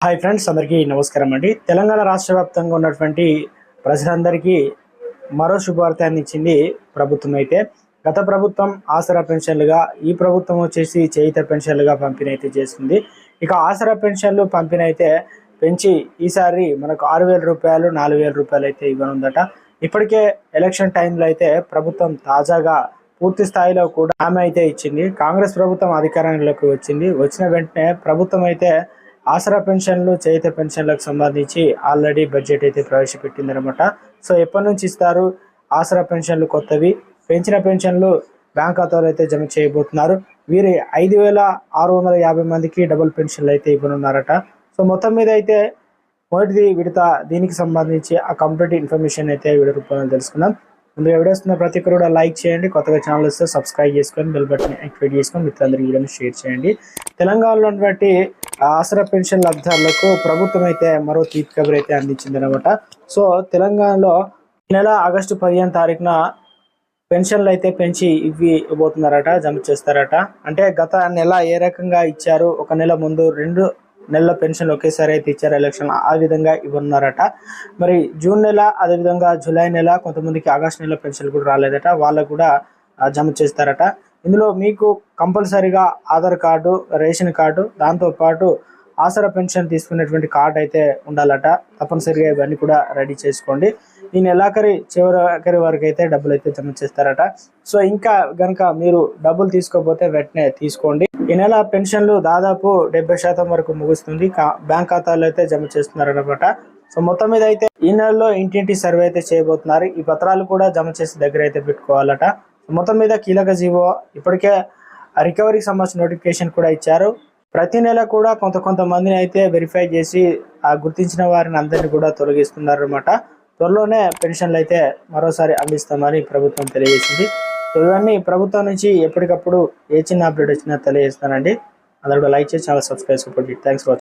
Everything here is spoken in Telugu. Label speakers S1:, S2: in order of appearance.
S1: హాయ్ ఫ్రెండ్స్ అందరికీ నమస్కారం అండి. తెలంగాణ రాష్ట్ర వ్యాప్తంగా ఉన్నటువంటి ప్రజలందరికీ మరో శుభవార్త అందించింది ప్రభుత్వం అయితే. గత ప్రభుత్వం ఆసరా పెన్షన్లుగా ఈ ప్రభుత్వం వచ్చేసి చేయిత పెన్షన్లుగా పంపిణీ అయితే చేస్తుంది ఇక ఆసరా పెన్షన్లు పంపిణీ అయితే పెంచి ఈసారి మనకు ఆరు వేల రూపాయలు నాలుగు వేల రూపాయలు అయితే ఇవ్వనుందట. ఇప్పటికే ఎలక్షన్ టైంలో అయితే ప్రభుత్వం తాజాగా పూర్తి స్థాయిలో కూడా హామీ అయితే ఇచ్చింది. కాంగ్రెస్ ప్రభుత్వం అధికారంలోకి వచ్చింది. వచ్చిన వెంటనే ప్రభుత్వం అయితే ఆసరా పెన్షన్లు చేయిత పెన్షన్లకు సంబంధించి ఆల్రెడీ బడ్జెట్ అయితే ప్రవేశపెట్టిందనమాట. సో ఎప్పటి నుంచి ఇస్తారు? ఆసరా పెన్షన్లు కొత్తవి. పెంచిన పెన్షన్లు బ్యాంక్ ఖాతాలో అయితే జమ చేయబోతున్నారు. వీరి ఐదు వేల ఆరు వందల యాభై మందికి డబుల్ పెన్షన్లు అయితే ఇవ్వనున్నారట. సో మొత్తం మీద అయితే మొదటిది విడత దీనికి సంబంధించి ఆ కంప్లీట్ ఇన్ఫర్మేషన్ అయితే వీడియో రూపంలో తెలుసుకుందాం. ముందుగా వీడియోస్తున్న ప్రతి ఒక్కరు కూడా లైక్ చేయండి. కొత్తగా ఛానల్ వస్తే సబ్స్క్రైబ్ చేసుకొని బెల్ బటన్ యాక్టివేట్ చేసుకొని మిత్రులందరికీ వీడియోని షేర్ చేయండి. తెలంగాణలో ఉన్నటువంటి ఆసరా పెన్షన్ లబ్ధారులకు ప్రభుత్వం అయితే మరో తీర్పు కబురు అయితే అందించింది అనమాట సో తెలంగాణలో ఈ నెల ఆగస్టు పదిహేను తారీఖున పెన్షన్లు అయితే పెంచి ఇవి ఇవ్వబోతున్నారట జమ చేస్తారట. అంటే గత నెల ఏ రకంగా ఇచ్చారు? ఒక నెల ముందు రెండు నెలల పెన్షన్లు ఒకేసారి అయితే ఇచ్చారు ఎలక్షన్. ఆ విధంగా ఇవ్వనున్నారట. మరి జూన్ నెల అదేవిధంగా జూలై నెల కొంతమందికి ఆగస్ట్ నెల పెన్షన్లు కూడా రాలేదట. వాళ్ళకు కూడా జమ చేస్తారట. ఇందులో మీకు కంపల్సరీగా ఆధార్ కార్డు రేషన్ కార్డు దాంతో పాటు ఆసరా పెన్షన్ తీసుకునేటువంటి కార్డు అయితే ఉండాలట. తప్పనిసరిగా ఇవన్నీ కూడా రెడీ చేసుకోండి. ఈ నెలాఖరి చివరి వరకు అయితే డబ్బులు అయితే జమ చేస్తారట. సో ఇంకా గనక మీరు డబ్బులు తీసుకోకపోతే వెంటనే తీసుకోండి. ఈ నెల పెన్షన్లు దాదాపు డెబ్బై శాతం వరకు ముగుస్తుంది. కా- బ్యాంక్ ఖాతాలో అయితే జమ చేస్తున్నారనమాట సో మొత్తం మీద అయితే ఈ నెలలో ఇంటింటి సర్వే అయితే చేయబోతున్నారు. ఈ పత్రాలు కూడా జమ చేసి దగ్గర అయితే పెట్టుకోవాలట. మొత్తం మీద కీలక జీవో ఇప్పటికే రికవరీకి సంబంధించిన నోటిఫికేషన్ కూడా ఇచ్చారు. ప్రతి నెల కూడా కొంత కొంతమందిని అయితే వెరిఫై చేసి ఆ గుర్తించిన వారిని అందరినీ కూడా తొలగిస్తున్నారు అనమాట త్వరలోనే పెన్షన్లు అయితే మరోసారి అందిస్తామని ప్రభుత్వం తెలియజేసింది. ఇవన్నీ ప్రభుత్వం నుంచి ఎప్పటికప్పుడు ఏ చిన్న అప్డేట్ వచ్చినా తెలియజేస్తానండి అందరూ లైక్ చేసి చాలా సబ్స్క్రైబ్ సపోర్ట్ థ్యాంక్స్ ఫర్